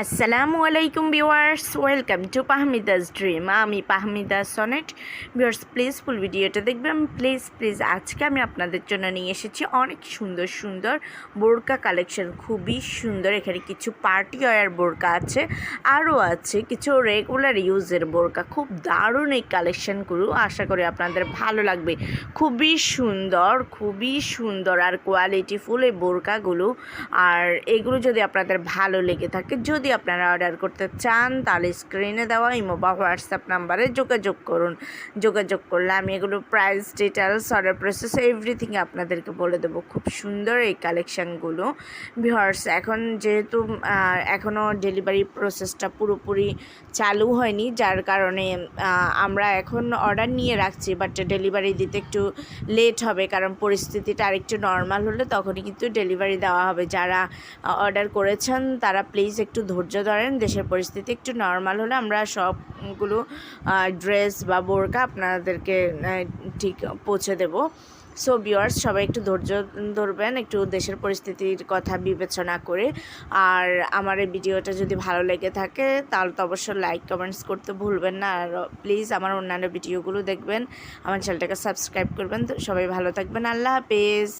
আসসালামু আলাইকুম viewers welcome to পাহমিদাস dream আমি Pahmida Sonet viewers please full ভিডিওটা দেখবেন। প্লিজ প্লিজ আজকে আমি আপনাদের জন্য নিয়ে এসেছি অনেক সুন্দর সুন্দর বোরকা কালেকশন খুবই সুন্দর। এখানে কিছু পার্টি ওয়ার বোরকা আছে। আরও আছে কিছু রেগুলার ইউজের বোরকা। খুব দারুণ এই কালেকশানগুলো আশা করি আপনাদের ভালো লাগবে। খুবই সুন্দর খুবই সুন্দর আর কোয়ালিটিফুল এই বোরকাগুলো আর এগুলো যদি আপনাদের ভালো লেগে থাকে, যদি আপনারা অর্ডার করতে চান, তাহলে স্ক্রিনে দেওয়া ইমো বা হোয়াটসঅ্যাপ নাম্বারে যোগাযোগ করুন। যোগাযোগ করলে আমি এগুলো price details order process everything আপনাদেরকে বলে দেবো। খুব সুন্দর এই কালেকশানগুলো ভিউয়ার্স এখন যেহেতু এখনও ডেলিভারি প্রসেসটা পুরোপুরি চালু হয়নি, যার কারণে আমরা এখন অর্ডার নিয়ে রাখছি বাট ডেলিভারি দিতে একটু লেট হবে, কারণ পরিস্থিতিটা আরেকটু নর্মাল হলে তখনই কিন্তু ডেলিভারি দেওয়া হবে। যারা অর্ডার করেছেন, তারা প্লিজ একটু ধৈর্য ধরেন, দেশের পরিস্থিতি একটু নর্মাল হলে আমরা সবগুলো ড্রেস বা বোরকা আপনাদেরকে ঠিক পৌঁছে দেব। সো বিয়ার্স সবাই একটু ধৈর্য ধরবেন, একটু দেশের পরিস্থিতির কথা বিবেচনা করে। আর আমার এই ভিডিওটা যদি ভালো লেগে থাকে, তাহলে তো অবশ্যই লাইক কমেন্টস করতে ভুলবেন না। আর প্লিজ আমার অন্যান্য ভিডিওগুলো দেখবেন, আমার চ্যানেলটাকে সাবস্ক্রাইব করবেন। তো সবাই ভালো থাকবেন, আল্লাহ হাফেজ।